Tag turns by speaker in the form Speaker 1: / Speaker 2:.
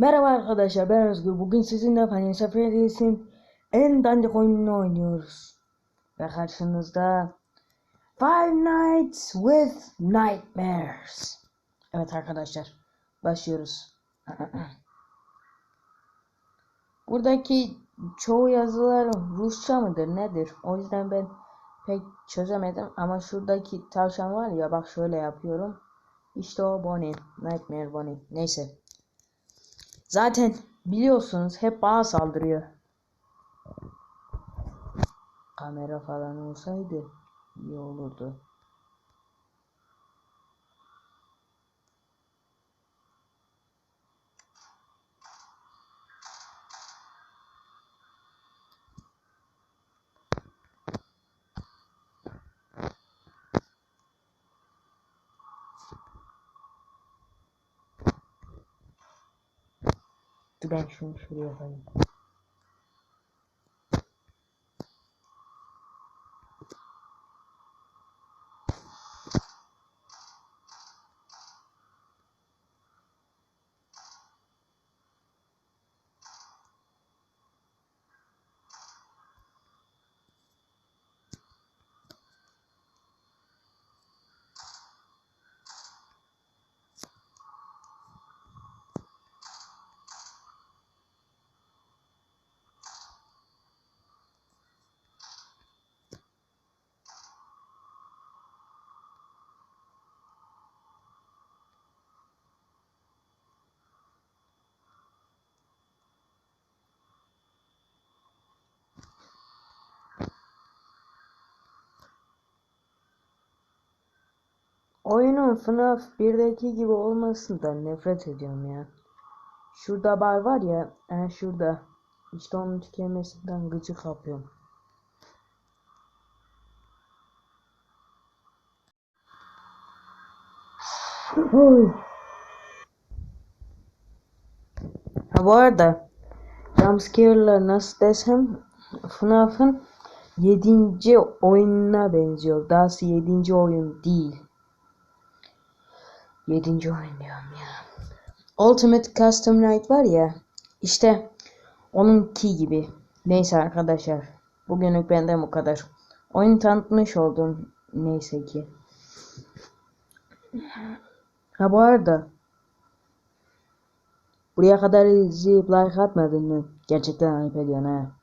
Speaker 1: Merhaba arkadaşlar ben Özgür. Bugün sizinle Financial Freddy's'in en dandik oyununu oynuyoruz. Ve karşınızda Five Nights with Nightmares. Evet arkadaşlar başlıyoruz. Buradaki çoğu yazılar Rusça mıdır nedir? O yüzden ben pek çözemedim ama şuradaki tavşan var ya bak şöyle yapıyorum. İşte o Bonnie. Nightmare Bonnie. Neyse. Zaten biliyorsunuz hep bana saldırıyor. Kamera falan olsaydı iyi olurdu. Ben şunu şuraya koyayım. Oyunun FNAF 1'deki gibi olmasından nefret ediyorum ya. Şurada bar var ya, e, şurada. İşte onun tükenmesinden gıcık kapıyorum. Oy. Ha bu arada jumpscare'lar nasıl desem FNAF'ın 7. oyununa benziyor. Dahası 7. oyun değil. 7. oyun diyorum ya. Ultimate Custom Night var ya işte onunki gibi. Neyse arkadaşlar. Bugünlük benden bu kadar. Oyun tanıtmış oldum. Neyse ki. Ha bu arada buraya kadar izleyip like atmadın mı? Gerçekten ayıp ediyorsun ha.